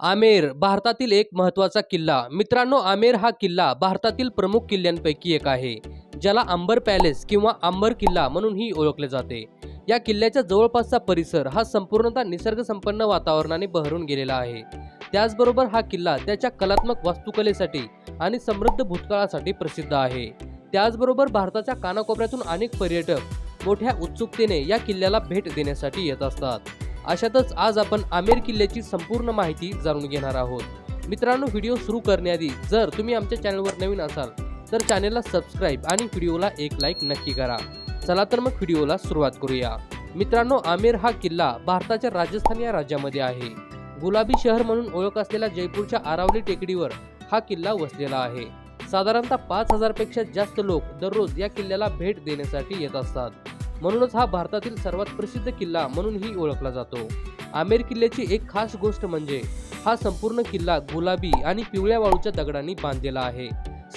आमेर भारतातील एक महत्त्वाचा किल्ला. मित्रांनो आमेर हा किल्ला भारतातील प्रमुख किल्ल्यांपैकी एक आहे ज्याला आंबर पॅलेस किंवा आंबर किल्ला म्हणूनही ओळखले जाते. या किल्ल्याच्या जवळपासचा परिसर हा संपूर्णतः निसर्गसंपन्न वातावरणाने बहरून गेलेला आहे. त्याचबरोबर हा किल्ला त्याच्या कलात्मक वास्तुकलेसाठी आणि समृद्ध भूतकाळासाठी प्रसिद्ध आहे. त्याचबरोबर भारताच्या कानाकोपऱ्यातून अनेक पर्यटक मोठ्या उत्सुकतेने या किल्ल्याला भेट देण्यासाठी येत असतात. अशातच आज आपण आमेर किल्ल्याची संपूर्ण माहिती जाणून घेणार आहोत. मित्रांनो व्हिडिओ सुरू करण्याआधी जर तुम्ही आमच्या चॅनलवर नवीन असाल तर चॅनलला सबस्क्राईब आणि व्हिडिओला एक लाईक नक्की करा. चला तर मग व्हिडिओला सुरुवात करूया. मित्रांनो आमेर हा किल्ला भारताच्या राजस्थान या राज्यामध्ये आहे. गुलाबी शहर म्हणून ओळख असलेल्या जयपूरच्या आरावली टेकडीवर हा किल्ला वसलेला आहे. साधारणतः पाच हजारपेक्षा जास्त लोक दररोज या किल्ल्याला भेट देण्यासाठी येत असतात. म्हणूनच हा भारतातील सर्वात प्रसिद्ध किल्ला म्हणूनही ओळखला जातो. आमेर किल्ल्याची एक खास गोष्ट म्हणजे हा संपूर्ण किल्ला गुलाबी आणि पिवळ्या वाळूच्या दगडांनी बांधलेला आहे.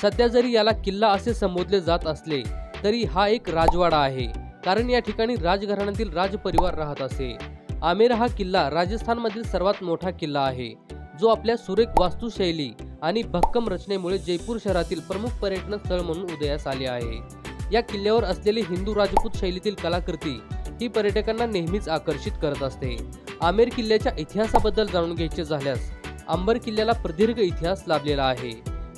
सध्या जरी याला किल्ला असे संबोधले जात असले तरी हा एक राजवाडा आहे कारण या ठिकाणी राजघराण्यातील राजपरिवार राहत असे. आमेर हा किल्ला राजस्थानमधील सर्वात मोठा किल्ला आहे जो आपल्या सुरेख वास्तुशैली आणि भक्कम रचनेमुळे जयपूर शहरातील प्रमुख पर्यटन स्थळ म्हणून उदयास आले आहे. या किल्ल्यावर असलेली हिंदू राजपूत शैलीतील कलाकृती ही पर्यटकांना नेहमीच आकर्षित करत असते. आमेर किल्ल्याच्या इतिहासाबद्दल जाणून घ्यायचे झाल्यास अंबर किल्ल्याला प्रदीर्घ इतिहास लाभलेला आहे.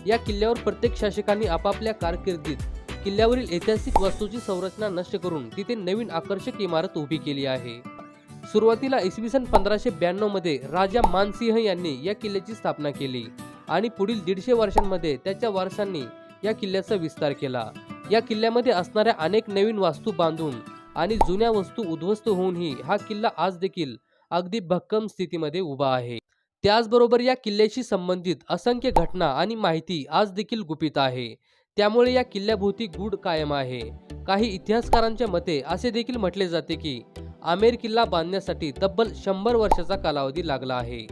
या किल्ल्यावर प्रत्येक शासकांनी आपापल्या कारकिर्दीत किल्ल्यावरील ऐतिहासिक वस्तूची संरचना नष्ट करून तिथे नवीन आकर्षक इमारत उभी केली आहे. सुरुवातीला इसवी सन पंधराशे ब्याण्णवमध्ये राजा मानसिंह यांनी या किल्ल्याची स्थापना केली आणि पुढील दीडशे वर्षांमध्ये त्याच्या वारसांनी या किल्ल्याचा विस्तार केला. या किल्ल्यामध्ये असणाऱ्या अनेक नवीन वास्तू बांधून आणि जुन्या वस्तू उद्ध्वस्त होऊनही हा किल्ला आज देखील अगदी भक्कम स्थितीमध्ये उभा आहे. त्याचबरोबर या किल्ल्याशी संबंधित असंख्य घटना आणि माहिती आज देखील गुपित आहे. त्यामुळे या किल्ल्याभोवती गूढ कायम आहे. काही इतिहासकारांच्या मते असे देखील म्हटले जाते की आमेर किल्ला बांधण्यासाठी तब्बल शंभर वर्षाचा कालावधी लागला आहे.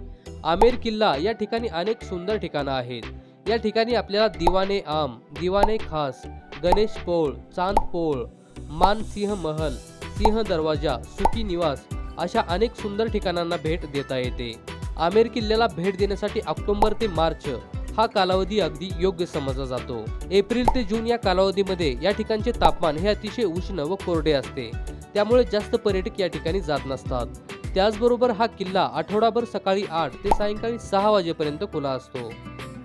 आमेर किल्ला या ठिकाणी अनेक सुंदर ठिकाणं आहेत. या ठिकाणी आपल्याला दिवाने आम दिवाने खास गणेश पोळ चांद पोळ मानसिंह महल सिंह दरवाजा सुकी निवास अशा अनेक सुंदर ठिकाणांना भेट देता येते. आमेर किल्ल्याला भेट देण्यासाठी ऑक्टोबर ते मार्च हा कालावधी अगदी योग्य समजला जातो. एप्रिल ते जून या कालावधीमध्ये या ठिकाणचे तापमान हे अतिशय उष्ण व कोरडे असते. त्यामुळे जास्त पर्यटक या ठिकाणी जात नसतात. त्याचबरोबर हा किल्ला आठवडाभर सकाळी आठ ते सायंकाळी सहा वाजेपर्यंत खुला असतो.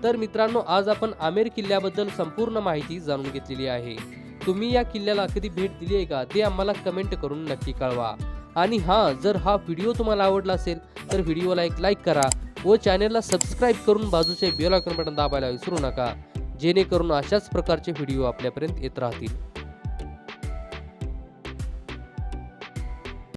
तर मित्रांनो आज आपण आमेर किल्ल्याबद्दल संपूर्ण माहिती जाणून घेतलेली आहे. तुम्ही या किल्ल्याला कधी भेट दिली आहे का ते आम्हाला कमेंट करून नक्की कळवा. आणि हां जर हा व्हिडिओ तुम्हाला आवडला असेल तर व्हिडिओला एक लाईक करा व चॅनलला सबस्क्राईब करून बाजूचे बेल आयकॉन बटन दाबायला विसरू नका. जेणेकरून अशाच प्रकारचे व्हिडिओ आपल्यापर्यंत येत राहतील.